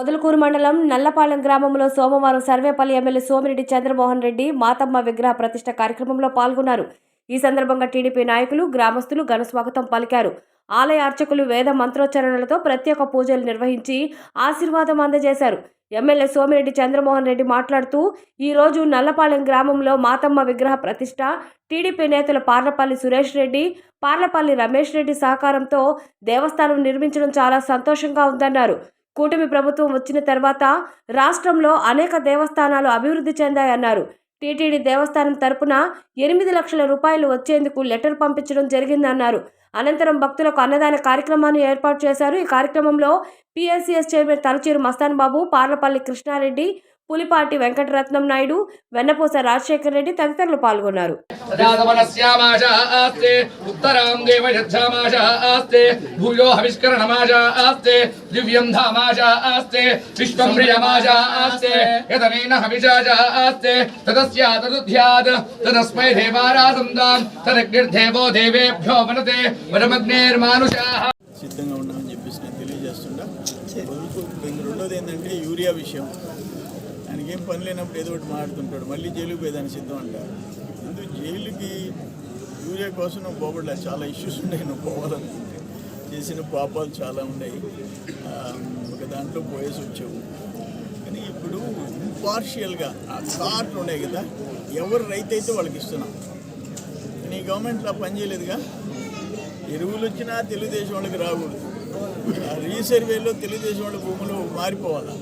పొదలకూరు మండలం నల్లపాలెం గ్రామంలో సోమవారం సర్వేపల్లి ఎమ్మెల్యే సోమిరెడ్డి చంద్రమోహన్ రెడ్డి మాతమ్మ విగ్రహ ప్రతిష్ట కార్యక్రమంలో పాల్గొన్నారు. ఈ సందర్భంగా టీడీపీ నాయకులు గ్రామస్తులు ఘన స్వాగతం పలికారు. ఆలయ అర్చకులు వేద మంత్రోచ్చరణలతో ప్రత్యేక పూజలు నిర్వహించి ఆశీర్వాదం అందజేశారు. ఎమ్మెల్యే సోమిరెడ్డి చంద్రమోహన్ రెడ్డి మాట్లాడుతూ ఈరోజు నల్లపాలెం గ్రామంలో మాతమ్మ విగ్రహ ప్రతిష్ట టీడీపీ నేతలు పార్లపల్లి సురేష్ రెడ్డి పార్లపల్లి రమేష్ రెడ్డి సహకారంతో దేవస్థానం నిర్మించడం చాలా సంతోషంగా ఉందన్నారు. కూటమి ప్రభుత్వం వచ్చిన తర్వాత రాష్ట్రంలో అనేక దేవస్థానాలు అభివృద్ధి చెందాయన్నారు. టీటీడీ దేవస్థానం తరపున ఎనిమిది లక్షల రూపాయలు వచ్చేందుకు లెటర్ పంపించడం జరిగిందన్నారు. అనంతరం భక్తులకు అన్నదాన కార్యక్రమాన్ని ఏర్పాటు చేశారు. ఈ కార్యక్రమంలో పిఎస్సిఎస్ చైర్మన్ తలచూరు మస్తాన్ బాబు పార్లపల్లి కృష్ణారెడ్డి పులిపాటి వెంకటరత్నం నాయుడు వెన్నపూస రాజశేఖర్ రెడ్డి తదితరులు పాల్గొన్నారు. సిద్ధంగా ఉన్నామని చెప్పేసి నేను తెలియజేస్తుండా. రెండోది ఏంటంటే యూరియా విషయం. ఆయనకి ఏం పని లేనప్పుడు ఏదో ఒకటి మాట్లాడుతుంటాడు. మళ్ళీ జైలుకి పోయేదాన్ని సిద్ధం అంటారు ముందు జైలుకి యూరియా కోసం నువ్వు పోబడలే. చాలా ఇష్యూస్ ఉన్నాయి. నువ్వు పోవాలనుకుంటే చేసిన పాపాలు చాలా ఉన్నాయి. ఒక దాంట్లో పోయేసి వచ్చావు. కానీ ఇప్పుడు ఇంపార్షియల్గా ఆ కార్ట్లు ఉన్నాయి కదా ఎవరు రైతు అయితే వాళ్ళకి ఇస్తున్నాం. నీ గవర్నమెంట్లో పని చేయలేదుగా. ఎరువులు వచ్చినా తెలుగుదేశం వాళ్ళకి రాకూడదు. ఆ రీసర్వేలో తెలుగుదేశం వాళ్ళ భూములు మారిపోవాలి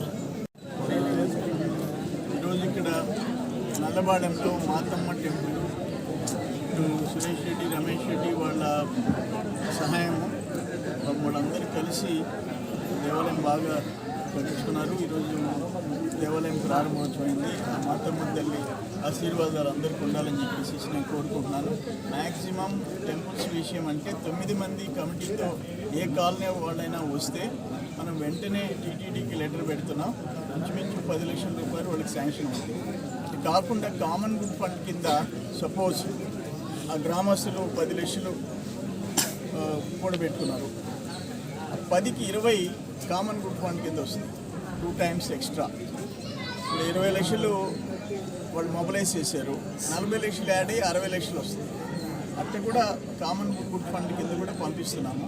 ఈరోజు ఇక్కడ నల్లబాడెంలో మాతమ్మ టెంపుల్ ఇటు సురేష్ రెడ్డి రమేష్ రెడ్డి వాళ్ళ సహాయము. వాళ్ళందరూ కలిసి దేవాలయం బాగా కట్టించుకున్నారు ఈరోజు దేవాలయం ప్రారంభోత్సవమైంది ఆ మాతమ్మ తల్లి ఆశీర్వాదాలు అందరికీ ఉండాలని చెప్పేసి నేను కోరుకుంటున్నాను. మ్యాక్సిమం టెంపుల్స్ విషయం అంటే తొమ్మిది మంది కమిటీతో ఏ కాలనీ వాళ్ళైనా వస్తే మనం వెంటనే టీటీడీకి లెటర్ పెడుతున్నాం. ఇంచుమించు పది లక్షల రూపాయలు వాళ్ళకి శాంక్షన్ అవుతుంది. కాకుండా కామన్ గుడ్ ఫండ్ కింద సపోజ్ ఆ గ్రామస్తులు పది లక్షలు కూడబెట్టుకున్నారు. పదికి ఇరవై కామన్ గుడ్ ఫండ్ కింద వస్తుంది. టూ టైమ్స్ ఎక్స్ట్రా ఇప్పుడు ఇరవై లక్షలు వాళ్ళు మొబలైజ్ చేశారు. నలభై లక్షలు యాడ్ అయ్యి అరవై లక్షలు వస్తుంది. అట్లా కూడా కామన్ గుడ్ ఫండ్ కింద కూడా పంపిస్తున్నాము.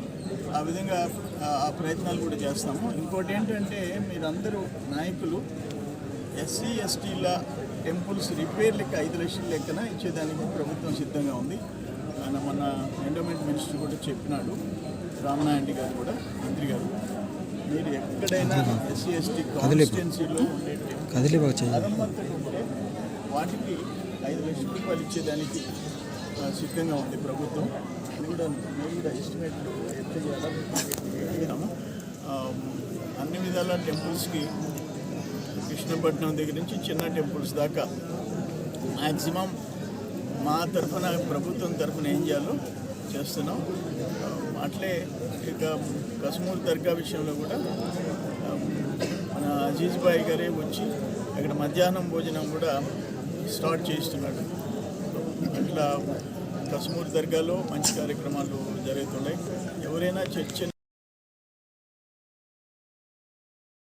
ఆ విధంగా ఆ ప్రయత్నాలు కూడా చేస్తాము. ఇంకోటి ఏంటంటే మీరందరూ నాయకులు ఎస్సీ ఎస్టీల టెంపుల్స్ రిపేర్లకి ఐదు లక్షల లెక్కన ఇచ్చేదానికి ప్రభుత్వం సిద్ధంగా ఉంది. ఆయన మన ఎండోమెంట్ మినిస్టర్ కూడా చెప్పినాడు. రామనాయుడు గారు కూడా మంత్రి గారు మీరు ఎక్కడైనా ఎస్సీ ఎస్టీ కాన్స్టిట్యున్సీలో ఉండే ఉంటే వాటికి ఐదు లక్షల రూపాయలు ఇచ్చేదానికి సిద్ధంగా ఉంది ప్రభుత్వం. అది కూడా మేము కూడా ఎస్టిమేట్లు ఎట్లా చేయాలో అన్ని విధాల టెంపుల్స్కి కృష్ణపట్నం దగ్గర నుంచి చిన్న టెంపుల్స్ దాకా. మ్యాక్సిమం మా తరఫున ప్రభుత్వం తరఫున ఏం చేయాలో చేస్తున్నాం. అట్లే ఇక కశ్మూర్ దర్గా విషయంలో కూడా మన అజీజ్ బాయ్ గారే వచ్చి అక్కడ మధ్యాహ్నం భోజనం కూడా స్టార్ట్ చేస్తున్నాడు అట్లా కశ్మూర్ దర్గాలో మంచి కార్యక్రమాలు జరుగుతున్నాయి. ఎవరైనా చర్చ